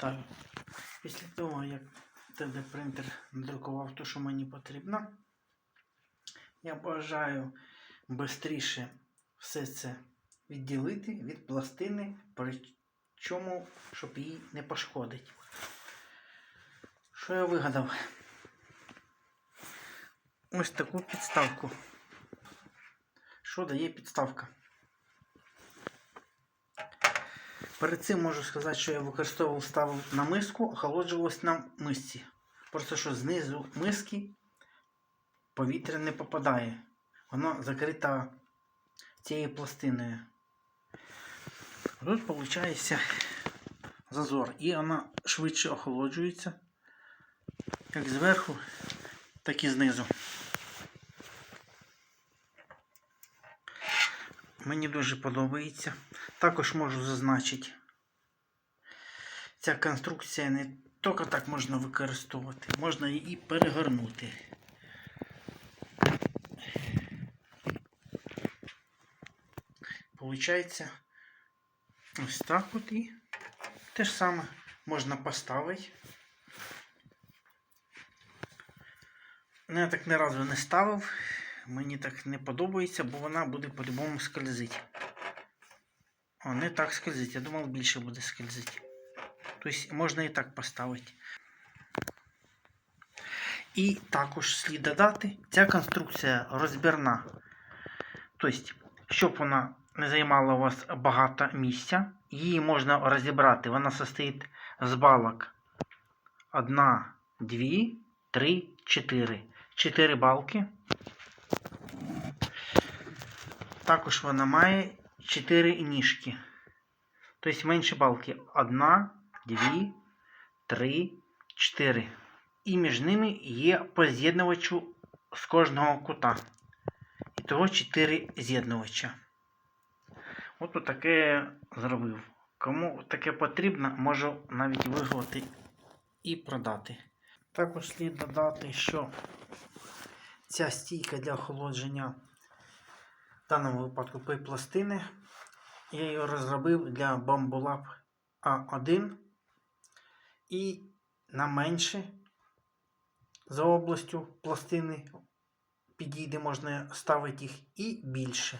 Вітаю. Після того, як 3D-принтер надрукував те, що мені потрібно, я бажаю швидше все це відділити від пластини, причому, щоб її не пошкодити. Що я вигадав? Ось таку підставку. Що дає підставка? Перед цим можу сказати, що я використовував, ставив на миску, охолоджувалось на мисці. Просто що знизу миски повітря не попадає. Воно закрита цією пластиною. Тут виходить зазор. І вона швидше охолоджується. Як зверху, так і знизу. Мені дуже подобається. Також можу зазначити, ця конструкція не тільки так можна використовувати, можна її перегорнути. Получається ось так от і те ж саме можна поставити. Ну, Я так ні разу не ставив. Мені так не подобається, бо вона буде по-любому скользити. О, не так скользить. Я думав, більше буде скользити. Тобто можна і так поставити. І також слід додати, ця конструкція розбірна. Тобто, щоб вона не займала у вас багато місця, її можна розібрати. Вона состоїть з балок 1, 2, 3, 4. 4 балки. Також вона має 4 ніжки. Тобто менші балки. 1, 2, 3, 4. І між ними є по з'єднувачу з кожного кута. І того 4 з'єднувача. От таке зробив. Кому таке потрібно, можу навіть виготовити і продати. Також слід додати, що ця стійка для охолодження в даному випадку пластини. Я його розробив для Bambulab A1 і на менше за областю пластини підійде, можна ставити їх і більше.